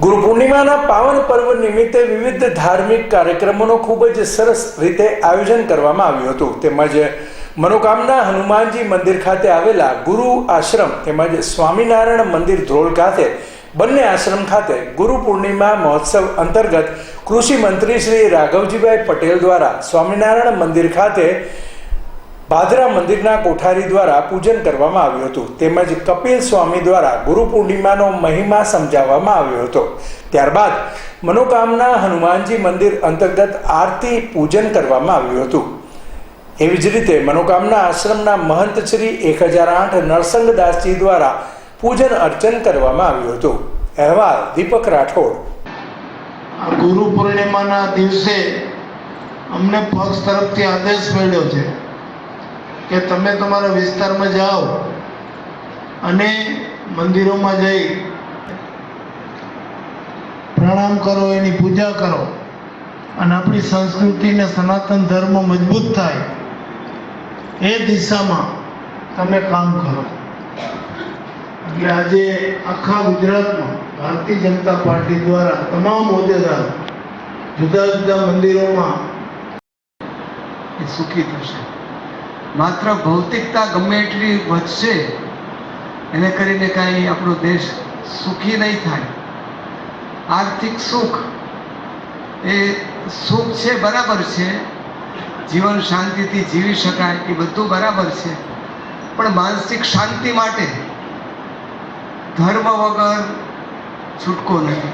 ગુરુ પૂર્ણિમાના પાવન પર્વ નિમિત્તે વિવિધ ધાર્મિક કાર્યક્રમોનું ખૂબ જ સરસ રીતે આયોજન કરવામાં આવ્યું હતું. તેમજ મનોકામના હનુમાનજી મંદિર ખાતે આવેલા ગુરુ આશ્રમ તેમજ સ્વામિનારાયણ મંદિર ધ્રોળ ખાતે, બંને આશ્રમ ખાતે ગુરુ પૂર્ણિમા મહોત્સવ અંતર્ગત કૃષિ મંત્રી શ્રી રાઘવજીભાઈ પટેલ દ્વારા સ્વામિનારાયણ મંદિર ખાતે ભાદરા મંદિરના કોઠારી દ્વારા પૂજન કરવામાં આવ્યું હતું. તેમજ કપિલ સ્વામી દ્વારા ગુરુ પૂર્ણિમાનો મહિમા સમજાવવામાં આવ્યો હતો. ત્યારબાદ મનોકામના હનુમાનજી મંદિર અંતર્ગત આરતી પૂજન કરવામાં આવ્યું હતું. એવી જ રીતે મનોકામના આશ્રમના મહંત શ્રી એક હજાર આઠ નરસંગદાસજી દ્વારા પૂજન અર્ચન કરવામાં આવ્યું હતું. અહેવાલ દીપક રાઠોડ. ગુરુ પૂર્ણિમાના દિવસે અમને પક્ષ તરફથી આદેશ મળ્યો છે. કે તમે તમારા વિસ્તારમાં જાઓ અને મંદિરોમાં જઈ પ્રણામ કરો, એની પૂજા કરો અને આપણી સંસ્કૃતિને સનાતન ધર્મ મજબૂત થાય એ દિશામાં તમે કામ કરો. એટલે આજે આખા ગુજરાતમાં ભારતીય જનતા પાર્ટી દ્વારા તમામ હોદ્દેદારો જુદા જુદા મંદિરોમાં એ સુખી થશે. માત્ર ભૌતિકતા ગમે એટલી વધશે, એને કરીને કાંઈ આપણો દેશ સુખી નહીં થાય. આર્થિક સુખ એ સુખ છે, બરાબર છે. જીવન શાંતિથી જીવી શકાય, એ બધું બરાબર છે. પણ માનસિક શાંતિ માટે ધર્મ વગર છૂટકો નથી